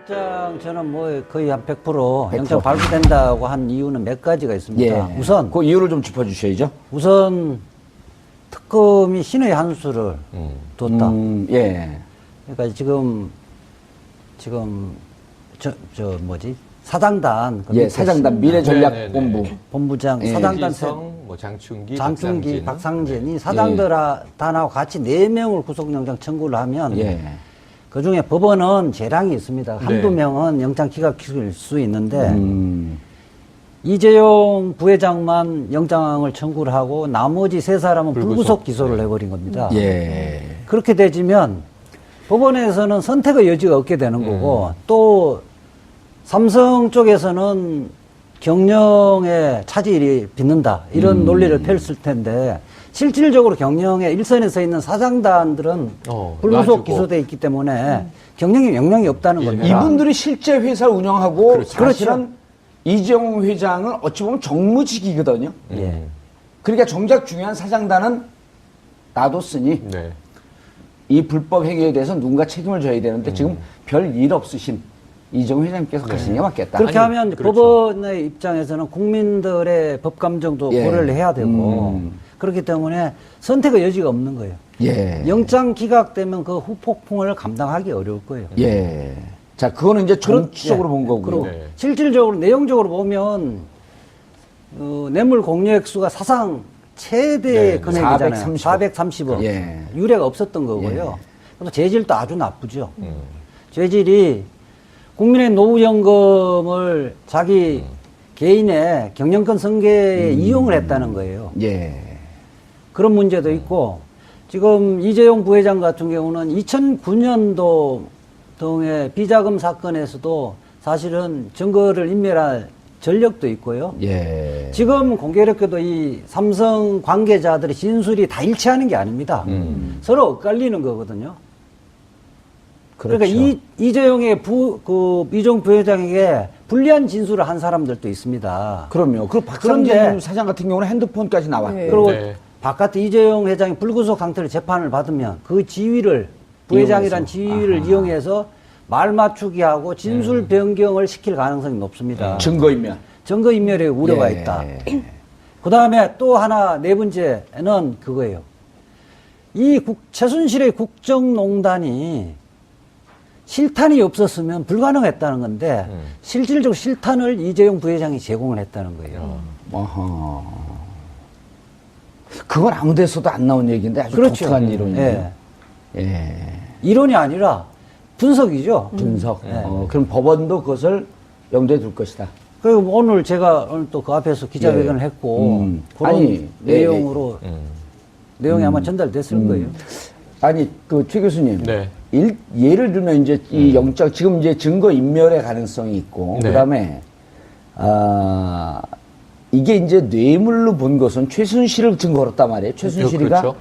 영장 저는 뭐 거의 한100% 100%. 영장 발부된다고 한 이유는 몇 가지가 있습니다. 예. 우선 그 이유를 좀 짚어주셔야죠. 우선 특검이 신의 한 수를 뒀다. 음, 예. 그러니까 지금 지금 저 저 뭐지 사장단 그 예, 밑에 사장단 신- 미래전략본부. 본부장 예. 사장단 세- 이성, 뭐 장충기, 장충기, 박상진. 박상진이 사장들하고 같이 네 명을 구속영장 청구를 하면 예. 그 중에 법원은 재량이 있습니다. 한두 네. 명은 영장 기각일 수 있는데 음, 이재용 부회장만 영장을 청구를 하고 나머지 세 사람은 불구속, 불구속. 기소를 해버린 겁니다. 예. 그렇게 되지면 법원에서는 선택의 여지가 없게 되는 음. 거고 또 삼성 쪽에서는 경영에 차질이 빚는다 이런 음. 논리를 펼칠 텐데 실질적으로 경영에 일선에 서 있는 사장단들은 어, 불구속. 기소돼 있기 때문에 경영에 영향이 없다는 예. 겁니다. 이분들이 실제 회사 운영하고 그렇죠. 사실은 이재용 회장은 어찌 보면 정무직이거든요. 예. 그러니까 정작 중요한 사장단은 놔뒀으니 네. 이 불법 행위에 대해서 누군가 책임을 져야 되는데 음. 지금 별 일 없으신 이재용 회장님께서 네. 하시는 게 맞겠다. 그렇게 아니, 하면 그렇죠. 법원의 입장에서는 국민들의 법 감정도 예. 고려를 해야 되고 음. 그렇기 때문에 선택의 여지가 없는 거예요. 예. 영장 기각되면 그 후폭풍을 감당하기 어려울 거예요. 예. 자, 그거는 이제 정치적으로 본 거고요. 그리고 네. 실질적으로 내용적으로 보면 어, 뇌물 공여액수가 사상 최대 네, 금액이잖아요. 430억. 430 억. 예. 유례가 없었던 거고요. 그래서 재질도 아주 나쁘죠. 음. 재질이 국민의 노후연금을 자기 개인의 경영권 승계에 이용을 했다는 거예요. 예. 그런 문제도 있고 지금 이재용 부회장 같은 경우는 2009년도 등의 비자금 사건에서도 사실은 증거를 인멸할 전력도 있고요. 예. 지금 공교롭게도 이 삼성 관계자들의 진술이 다 일치하는 게 아닙니다. 음. 서로 엇갈리는 거거든요. 그렇죠. 그러니까 이, 이재용의 부, 그, 이종 부회장에게 불리한 진술을 한 사람들도 있습니다. 그럼요. 그 박상진 사장 같은 경우는 핸드폰까지 나왔고. 그리고 네. 바깥에 이재용 회장이 불구속 상태로 재판을 받으면 그 지위를 부회장이란. 지위를 아하. 이용해서 말 맞추기 하고 진술 변경을 시킬 가능성이 높습니다. 증거인멸. 증거 인멸의 우려가 예. 있다. 그 다음에 또 하나 네 번째는 그거예요. 이 국, 최순실의 국정농단이 실탄이 없었으면 불가능했다는 건데 음. 실질적 실탄을 이재용 부회장이 제공을 했다는 거예요. 어. 어허. 그건 아무 데서도 안 나온 얘기인데 아주 그렇죠. 독특한 이론이에요. 예. 예. 이론이 아니라 분석이죠. 분석. 네. 어, 그럼 법원도 그것을 염두에 둘 것이다. 그리고 오늘 제가 오늘 또 그 앞에서 기자회견을 예. 했고 음. 그런 아니, 예, 내용으로 음. 내용이 아마 전달됐을 거예요. 아니 그 최 교수님. 네. 일, 예를 들면 이제 이 영장 지금 이제 증거 인멸의 가능성이 있고 네. 그다음에 아 이게 이제 뇌물로 본 것은 최순실을 증거했단 말이에요. 최순실이가 그렇죠.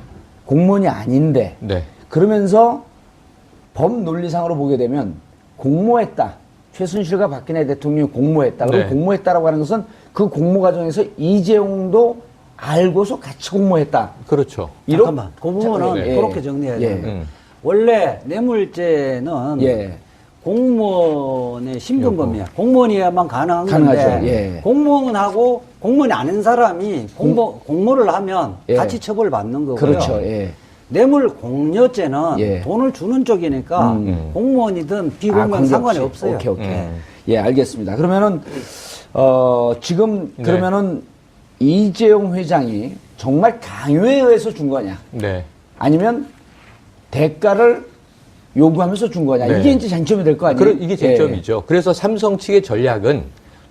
공무원이 아닌데 네. 그러면서 법 논리상으로 보게 되면 공모했다. 최순실과 박근혜 대통령이 공모했다. 그럼 네. 공모했다라고 하는 것은 그 공모 과정에서 이재용도 알고서 같이 공모했다. 그렇죠. 이런- 잠깐만. 그 부분은 네. 그렇게 정리해야 예. 돼요. 음. 원래 뇌물죄는 예. 공무원의 신분검이야. 공무원이야만 가능한 가능하죠. 건데 예. 공무원하고 공무원이 아닌 사람이 공모, 공모를 하면 예. 같이 처벌받는 거고요. 그렇죠. 예. 뇌물 공여죄는 예. 돈을 주는 쪽이니까 음. 공무원이든 비공무원 관계없이. 상관이 없어요. 오케이, 오케이. 음. 예, 알겠습니다. 그러면은, 어, 지금, 네. 그러면은, 이재용 회장이 정말 강요에 의해서 준 거냐? 네. 아니면 대가를 요구하면서 준 거냐? 네. 이게 이제 쟁점이 될 거 아니에요? 그래, 이게 쟁점이죠. 그래서 삼성 측의 전략은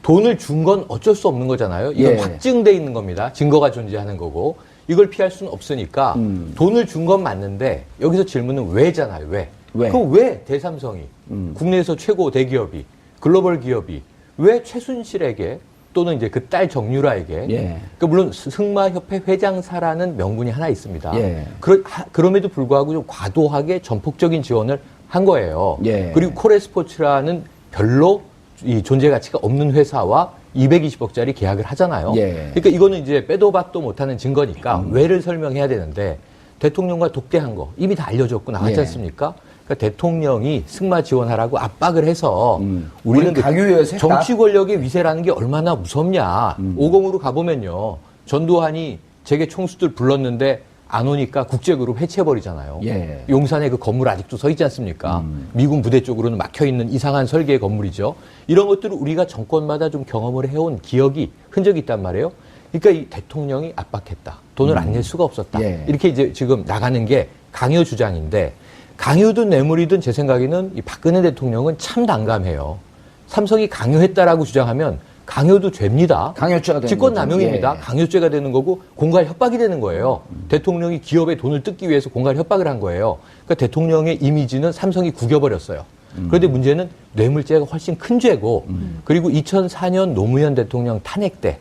돈을 준 건 어쩔 수 없는 거잖아요. 이건 예. 확증돼 있는 겁니다. 증거가 존재하는 거고. 이걸 피할 수는 없으니까 음. 돈을 준 건 맞는데 여기서 질문은 왜잖아요. 왜? 왜? 그왜 대삼성이 음. 국내에서 최고 대기업이 글로벌 기업이 왜 최순실에게 또는 이제 그 딸 정유라에게 예. 그 물론 승마협회 회장사라는 명분이 하나 있습니다. 예. 그러, 하- 그럼에도 불구하고 좀 과도하게 전폭적인 지원을 한 거예요. 예. 그리고 코레스포츠라는 별로 이 존재 가치가 없는 회사와 220억짜리 계약을 하잖아요. 예. 음. 그러니까 이거는 이제 빼도 박도 못하는 증거니까 왜를 설명해야 되는데 대통령과 독대한 거 이미 다 알려졌고 나왔지 예. 않습니까? 그러니까 대통령이 승마 지원하라고 압박을 해서 음. 우리는 강요에 샜다. 정치 권력의 위세라는 게 얼마나 무섭냐. 음. 오공으로 가보면요. 전두환이 제게 총수들 불렀는데 안 오니까 국제그룹 해체해버리잖아요. 예. 용산에 그 건물 아직도 서 있지 않습니까? 음. 미군 부대 쪽으로는 막혀 있는 이상한 설계의 건물이죠. 이런 것들을 우리가 정권마다 좀 경험을 해온 기억이 흔적이 있단 말이에요. 그러니까 이 대통령이 압박했다. 돈을 안낼 수가 없었다. 예. 이렇게 이제 지금 나가는 게 강요 주장인데 강요든 뇌물이든 제 생각에는 이 박근혜 대통령은 참 난감해요. 삼성이 강요했다라고 주장하면 강요도 죄입니다. 강요죄가 되는 직권 거죠. 남용입니다. 예. 강요죄가 되는 거고 공갈 협박이 되는 거예요. 대통령이 기업의 돈을 뜯기 위해서 공갈 협박을 한 거예요. 그러니까 대통령의 이미지는 삼성이 구겨버렸어요. 음. 그런데 문제는 뇌물죄가 훨씬 큰 죄고 그리고 2004년 노무현 대통령 탄핵 때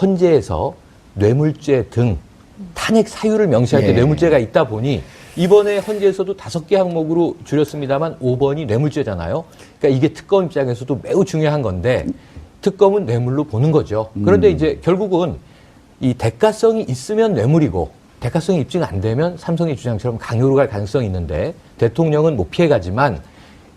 헌재에서 뇌물죄 등 탄핵 사유를 명시할 때 예. 뇌물죄가 있다 보니 이번에 헌재에서도 다섯 개 항목으로 줄였습니다만 5번이 뇌물죄잖아요. 그러니까 이게 특검 입장에서도 매우 중요한 건데 특검은 뇌물로 보는 거죠. 그런데 이제 결국은 이 대가성이 있으면 뇌물이고 대가성이 입증 안 되면 삼성의 주장처럼 강요로 갈 가능성이 있는데 대통령은 못 피해가지만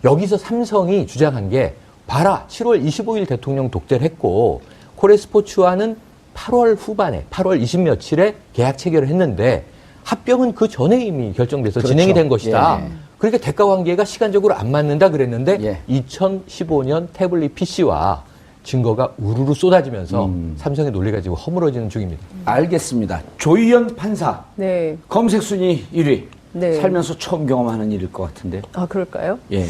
여기서 삼성이 주장한 게 봐라 7월 25일 대통령 독대를 했고 코레스포츠와는 8월 후반에 8월 20 며칠에 계약 체결을 했는데 합병은 그 전에 이미 결정돼서 그렇죠. 진행이 된 것이다. 예. 그러니까 대가 관계가 시간적으로 안 맞는다 그랬는데 예. 2015년 태블릿 PC와 증거가 우르르 쏟아지면서 음. 삼성의 논리가 지금 허물어지는 중입니다. 알겠습니다. 조희연 판사 네. 검색 순위 1위. 네. 살면서 처음 경험하는 일일 것 같은데. 아, 그럴까요? 예.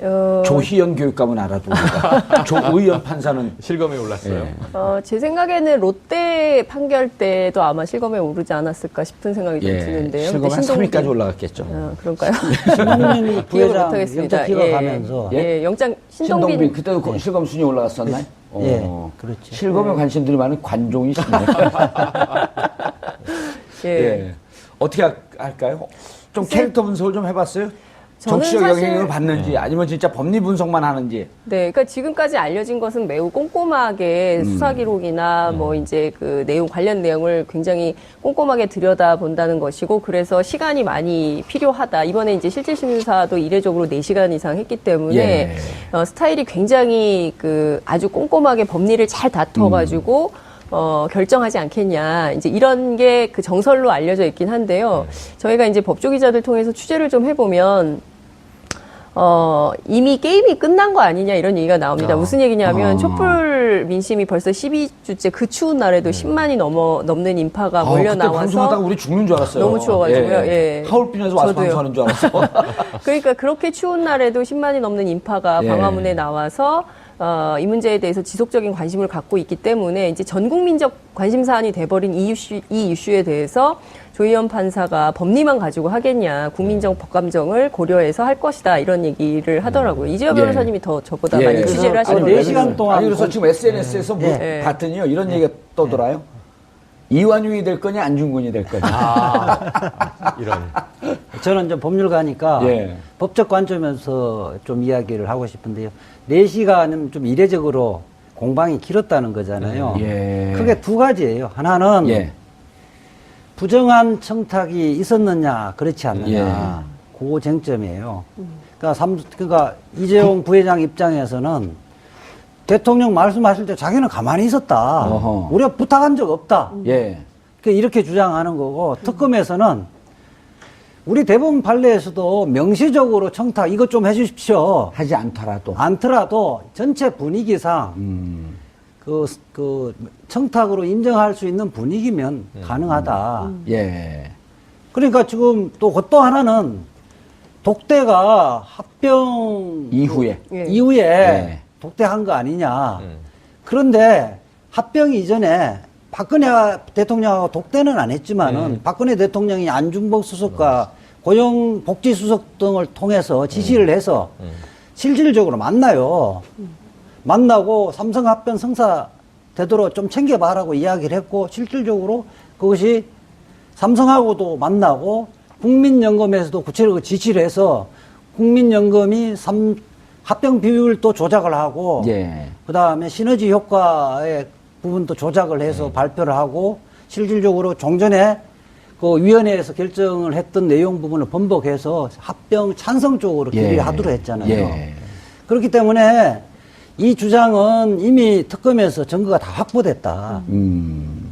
어, 조희연 교육감은 알아도 우리가 조의연 판사는 실검에 올랐어요. 예. 어, 제 생각에는 롯데 판결 때도 아마 실검에 오르지 않았을까 싶은 생각이 좀 예. 드는데요. 실검 한 근데 신동빈- 3위까지 올라갔겠죠. 아, 그럴까요? 신동민 기억을 부회장 못하겠습니다. 영장 기각하면서 예. 예, 영장 신동빈, 신동빈, 그때도 그 실검 순위 올라갔었나요? 예, 어. 그렇죠. 실검에 관심들이 많은 관종이시네. 예. 예. 어떻게 할- 할까요? 좀 캐릭터 분석을 좀 해봤어요? 정치적 사실- 영향을 받는지 아니면 진짜 법리 분석만 하는지. 네, 그러니까 지금까지 알려진 것은 매우 꼼꼼하게 음. 수사 기록이나 뭐 이제 그 내용 관련 내용을 굉장히 꼼꼼하게 들여다 본다는 것이고 그래서 시간이 많이 필요하다. 이번에 이제 실질 심사도 이례적으로 4시간 이상 했기 때문에 예. 어, 스타일이 굉장히 그 아주 꼼꼼하게 법리를 잘 다퉈 가지고 어, 결정하지 않겠냐. 이제 이런 게 그 정설로 알려져 있긴 한데요. 저희가 이제 법조 기자들 통해서 취재를 좀 해보면 어, 이미 게임이 끝난 거 아니냐 이런 얘기가 나옵니다. 아. 무슨 얘기냐면 아. 촛불 민심이 벌써 12주째 그 추운 날에도 10만이 넘어 넘는 인파가 아, 몰려 그때 방송하다가 나와서 우리 죽는 줄 알았어요. 너무 추워가지고요. 예. 하울빈에서 와서 저도요. 방송하는 줄 알았어. 그러니까 그렇게 추운 날에도 10만이 넘는 인파가 예. 광화문에 나와서 어, 이 문제에 대해서 지속적인 관심을 갖고 있기 때문에 이제 전 국민적 관심 사안이 돼버린 이 이슈, 이 이슈에 대해서 조희연 판사가 법리만 가지고 하겠냐, 국민적 법감정을 고려해서 할 것이다 이런 얘기를 하더라고요. 이재호 예. 변호사님이 더 저보다 예. 많이 취재를 하시는 네 거예요. 시간 동안 아니 그래서 공- 지금 SNS에서 뭐 예. 봤더니요 이런 얘기가 떠돌아요. 이완용이 될 거냐 안중근이 될 거냐. 아, 이런. 저는 좀 법률가니까 예. 법적 관점에서 좀 이야기를 하고 싶은데요. 4시간은 좀 이례적으로 공방이 길었다는 거잖아요. 예. 크게 두 가지예요. 하나는 예. 부정한 청탁이 있었느냐, 그렇지 예. 않느냐. 그 쟁점이에요. 그러니까, 삼, 그러니까 이재용 부회장 입장에서는 대통령 말씀하실 때 자기는 가만히 있었다. 어허. 우리가 부탁한 적 없다. 예. 그 이렇게 주장하는 거고 특검에서는 우리 대법원 판례에서도 명시적으로 청탁 이것 좀 해주십시오. 하지 않더라도. 않더라도 전체 분위기상 음. 그, 그 청탁으로 인정할 수 있는 분위기면 음. 가능하다. 예. 그러니까 지금 또또 하나는 독대가 합병 이후에. 예. 이후에 예. 독대한 거 아니냐. 음. 그런데 합병 이전에 박근혜 대통령하고 독대는 안 했지만은 네. 박근혜 대통령이 안중복 수석과 고용복지 수석 등을 통해서 지시를 해서 음. 실질적으로 만나요. 만나고 삼성 합병 성사 되도록 좀 챙겨봐라고 이야기를 했고 실질적으로 그것이 삼성하고도 만나고 국민연금에서도 구체적으로 지시를 해서 국민연금이 삼, 합병 비율도 조작을 하고 예. 그 다음에 시너지 효과의 부분도 조작을 해서 발표를 하고 실질적으로 종전에 그 위원회에서 결정을 했던 내용 부분을 번복해서 합병 찬성 쪽으로 예. 결의하도록 했잖아요. 예. 그렇기 때문에 이 주장은 이미 특검에서 증거가 다 확보됐다. 음.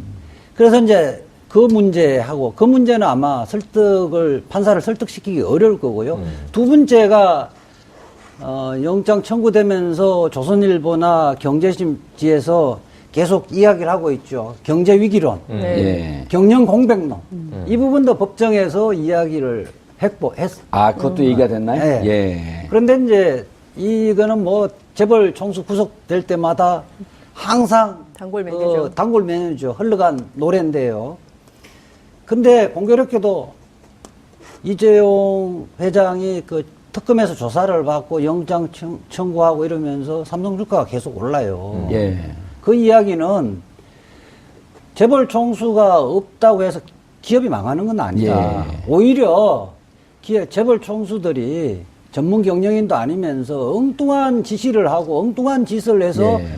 그래서 이제 그 문제하고 그 문제는 아마 설득을 판사를 설득시키기 어려울 거고요. 두 번째가 어, 영장 청구되면서 조선일보나 경제심지에서 계속 이야기를 하고 있죠. 경제 위기론, 음. 네. 예. 경영 공백론 이 부분도 법정에서 이야기를 했고 했. 아, 그것도 얘기가 됐나요? 예. 예. 그런데 이제 이거는 뭐 재벌 총수 구속될 때마다 항상 단골 메뉴죠. 어, 단골 메뉴죠. 흘러간 노래인데요. 근데 공교롭게도 이재용 회장이 그 특검에서 조사를 받고 영장 청- 청구하고 이러면서 삼성 주가가 계속 올라요. 예. 그 이야기는 재벌 총수가 없다고 해서 기업이 망하는 건 아니다. 예. 오히려 기업, 재벌 총수들이 전문 경영인도 아니면서 엉뚱한 지시를 하고 엉뚱한 짓을 해서 예.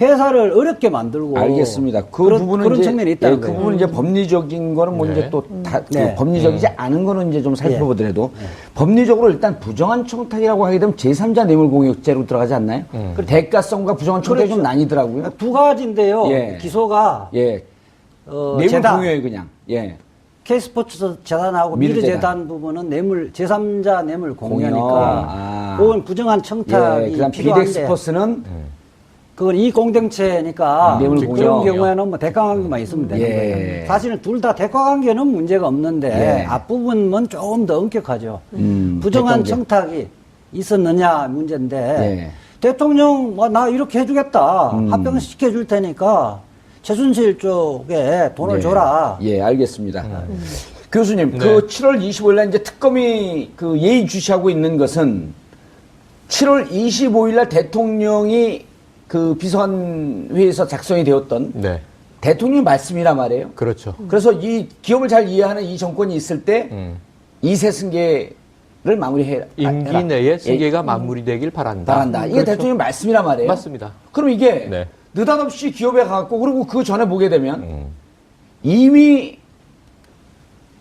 회사를 어렵게 만들고 알겠습니다. 그 그런, 부분은 그런 이제, 측면이 예, 있다는 그 거예요. 부분은 이제 법리적인 거는 뭐 네. 이제 또 다, 그 네. 법리적이지 않은 거는 이제 좀 살펴보더라도 네. 법리적으로 일단 부정한 청탁이라고 하게 되면 제3자 뇌물공여죄로 들어가지 않나요? 그 대가성과 부정한 청탁이 좀 나뉘더라고요. 두 가지인데요. 예. 기소가 예. 어, 재단, 뇌물공여에 그냥. 예. K스포츠 재단하고 미르재단. 부분은 뇌물 제3자 뇌물 공여니까 공여. 아. 그건 부정한 청탁이 예. 그다음 필요한데 비덱스퍼스는 그건 이 공동체니까 음, 그런 공여. 경우에는 뭐 대가 관계만 있으면 되는 예. 거예요. 사실은 둘 다 대가 관계는 문제가 없는데 예. 앞부분은 조금 더 엄격하죠. 음, 부정한 대가 관계. 청탁이 있었느냐 문제인데 예. 대통령 뭐 나 이렇게 해주겠다 음. 합병시켜 줄 테니까 최순실 쪽에 돈을 예. 줘라. 예, 알겠습니다. 음. 교수님, 네. 그 7월 25일 날 이제 특검이 그 예의주시하고 있는 것은 7월 25일 날 대통령이 그 비서관회에서 작성이 되었던 네. 대통령의 말씀이란 말이에요. 그렇죠. 그래서 이 기업을 잘 이해하는 이 정권이 있을 때 음. 이세 승계를 마무리해라. 임기 해라. 내에 예, 승계가 마무리되길 바란다. 바란다. 이게 그렇죠. 대통령 말씀이란 말이에요. 맞습니다. 그럼 이게 네. 느닷없이 기업에 가고 그리고 그 전에 보게 되면 음. 이미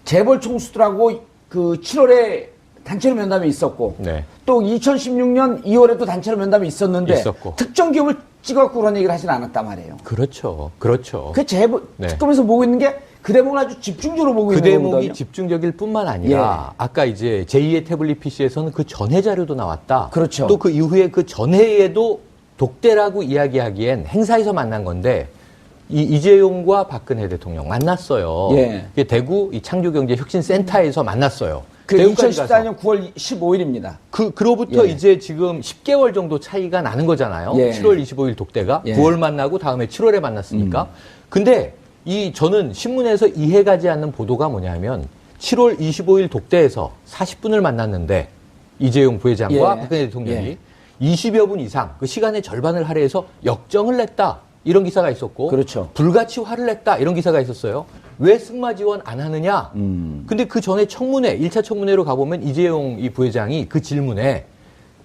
재벌 총수들하고 그 7월에 단체로 면담이 있었고 네. 또 2016년 2월에도 단체로 면담이 있었는데 있었고. 특정 기업을 찍어갖고 그런 얘기를 하진 않았단 말이에요. 그렇죠. 그렇죠. 그 재벌 네. 특검에서 보고 있는 게 그 대목을 아주 집중적으로 보고 그 있는 대목이 거거든요. 집중적일 뿐만 아니라 예. 아까 이제 제2의 태블릿 PC에서는 그 전해 자료도 나왔다. 그렇죠. 또 그 이후에 그 전해에도 독대라고 이야기하기엔 행사에서 만난 건데 이 이재용과 박근혜 대통령 만났어요. 예. 대구 이 창조경제혁신센터에서 만났어요. 그 대구까지 가서. 2014년 9월 15일입니다. 그, 그로부터 예. 이제 지금 10개월 정도 차이가 나는 거잖아요. 예. 7월 25일 독대가. 예. 9월 만나고 다음에 7월에 만났으니까. 근데 이 저는 신문에서 이해 가지 않는 보도가 뭐냐면 7월 25일 독대에서 40분을 만났는데 이재용 부회장과 예. 박근혜 대통령이 예. 20여 분 이상 그 시간의 절반을 할애해서 역정을 냈다. 이런 기사가 있었고 그렇죠. 불같이 화를 냈다. 이런 기사가 있었어요. 왜 승마 지원 안 하느냐? 음. 근데 그 전에 청문회, 1차 청문회로 가보면 이재용 이 부회장이 그 질문에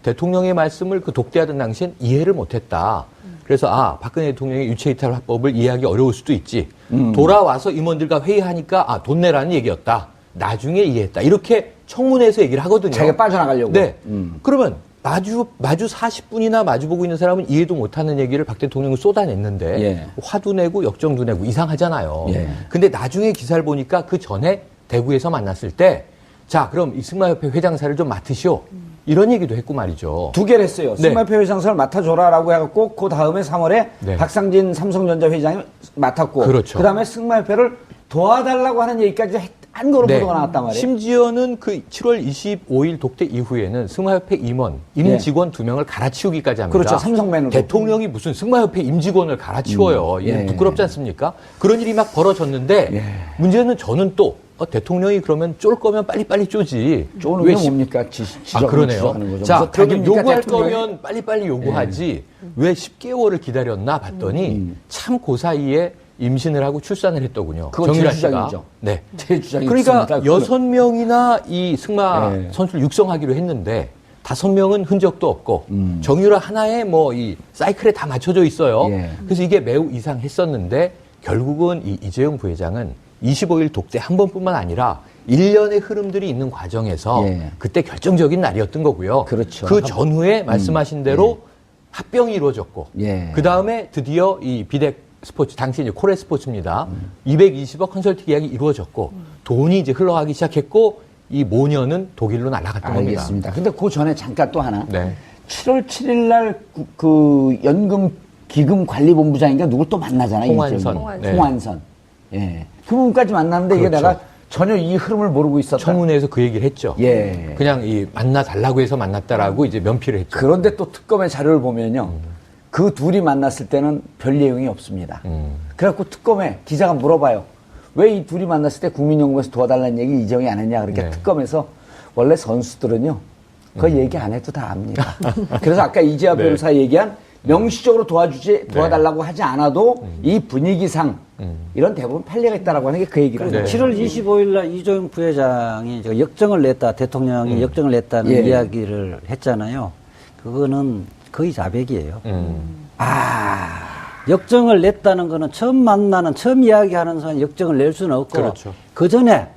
대통령의 말씀을 그 독대하던 당시엔 이해를 못했다. 그래서 아 박근혜 대통령의 유체이탈 화법을 이해하기 어려울 수도 있지. 음. 돌아와서 임원들과 회의하니까 아 돈 내라는 얘기였다. 나중에 이해했다. 이렇게 청문회에서 얘기를 하거든요. 자기가 빠져나가려고. 네. 음. 그러면 마주 마주 40분이나 마주 보고 있는 사람은 이해도 못하는 얘기를 박 대통령은 쏟아냈는데 예. 화도 내고 역정도 내고 이상하잖아요. 예. 근데 나중에 기사를 보니까 그 전에 대구에서 만났을 때 자 그럼 이 승마협회 회장사를 좀 맡으시오 이런 얘기도 했고 말이죠. 두 개를 했어요. 네. 승마표 회장사를 맡아줘라라고 해갖고 그 다음에 3월에 네. 박상진 삼성전자 회장이 맡았고 그렇죠. 다음에 승마협회를 도와달라고 하는 얘기까지 했- 한 거로 네. 보도가 나왔단 말이에요. 심지어는 그 7월 25일 독대 이후에는 승마협회 임원, 임직원 두 명을 갈아치우기까지 합니다. 예. 그렇죠. 삼성맨으로. 대통령이 무슨 승마협회 임직원을 갈아치워요. 음. 예. 부끄럽지 않습니까? 그런 일이 막 벌어졌는데 예. 문제는 저는 또 어, 대통령이 그러면 쫄 거면 빨리빨리 쪼지. 쪼는 왜게 시- 뭡니까? 지, 아, 그러네요. 자, 그러면 요구할 대통령이? 거면 빨리빨리 요구하지. 왜 10개월을 기다렸나 봤더니 음. 참그 사이에 임신을 하고 출산을 했더군요. 그건 정유라 제 씨가. 주장이죠. 네. 제 주장이 그러니까. 여섯 명이나 이 승마 네. 선수를 육성하기로 했는데 다섯 명은 흔적도 없고 음. 정유라 하나에 뭐이 사이클에 다 맞춰져 있어요. 예. 그래서 이게 매우 이상했었는데 결국은 이 이재용 부회장은 25일 독대 한 번뿐만 아니라 일련의 흐름들이 있는 과정에서 예. 그때 결정적인 날이었던 거고요. 그렇죠. 그 전후에 말씀하신 대로 합병이 이루어졌고 예. 그 다음에 드디어 이 비덱 스포츠 당시 이제 코레 스포츠입니다. 음. 220억 컨설팅 계약이 이루어졌고 돈이 이제 흘러가기 시작했고 이 모녀는 독일로 날아갔던 겁니다. 알겠습니다. 근데 그 전에 잠깐 또 하나. 네. 7월 7일 날그 연금 기금 관리 본부장인가 누굴 또 만나잖아요. 홍완선. 이재명이. 홍완선. 홍완선. 예. 그 부분까지 만났는데 이게 그렇죠. 내가 전혀 이 흐름을 모르고 있었다. 청문회에서 그 얘기를 했죠. 예. 그냥 이 만나 달라고 해서 만났다라고 이제 면피를 했죠. 그런데 또 특검의 자료를 보면요. 그 둘이 만났을 때는 별 내용이 없습니다. 음. 그래갖고 특검에 기자가 물어봐요. 왜 이 둘이 만났을 때 국민연금에서 도와달라는 얘기 이정이 안 했냐. 그러니까 네. 특검에서 원래 선수들은요. 그거 얘기 안 해도 다 압니다. 그래서 아까 이재화 네. 변호사 얘기한 명시적으로 도와주지, 도와달라고 하지 않아도 이 분위기상 이런 대부분 판례가 있다라고 하는 게 그 얘기라는 네. 거예요. 7월 25일 날 이조영 부회장이 저 역정을 냈다, 대통령이 역정을 냈다는 예. 이야기를 했잖아요. 그거는 거의 자백이에요. 음. 아. 역정을 냈다는 거는 처음 만나는, 처음 이야기하는 사람 역정을 낼 수는 없고, 그렇죠. 그 전에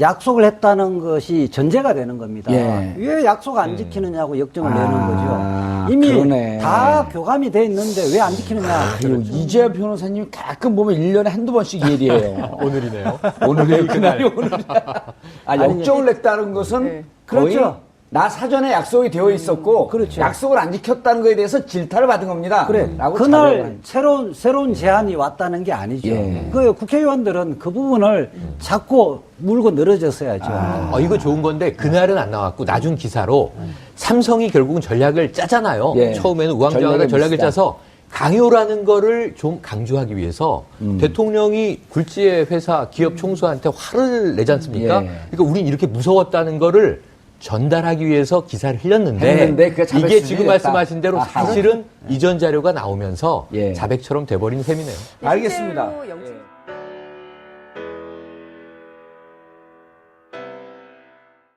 약속을 했다는 것이 전제가 되는 겁니다. 예. 왜 약속 안 지키느냐고 역정을 아, 내는 거죠. 이미 그러네. 다 교감이 돼 있는데 왜 안 지키느냐. 아유, 이재화 변호사님이 가끔 보면 1년에 한두 번씩 일이에요. 오늘이네요. 오늘의 그날이 오늘이야. 아, 역정을 냈다는 것은 네. 그렇죠. 나 사전에 약속이 되어 있었고 그렇죠. 약속을 안 지켰다는 것에 대해서 질타를 받은 겁니다. 그래. 라고 그날 한- 새로운 새로운 제안이 왔다는 게 아니죠. 예. 그 국회의원들은 그 부분을 자꾸 물고 늘어졌어야죠. 어, 이거 좋은 건데 그날은 안 나왔고 나중 기사로 삼성이 결국은 전략을 짜잖아요. 예. 처음에는 우왕좌왕하게 전략의 전략을. 짜서 강요라는 거를 좀 강조하기 위해서 음. 대통령이 굴지의 회사 기업 총수한테 화를 내지 않습니까? 예. 그러니까 우린 이렇게 무서웠다는 거를 전달하기 위해서 기사를 흘렸는데 이게 지금. 말씀하신 대로 아하. 사실은 이전 자료가 나오면서 예. 자백처럼 돼버린 셈이네요. 알겠습니다. 영장- 예.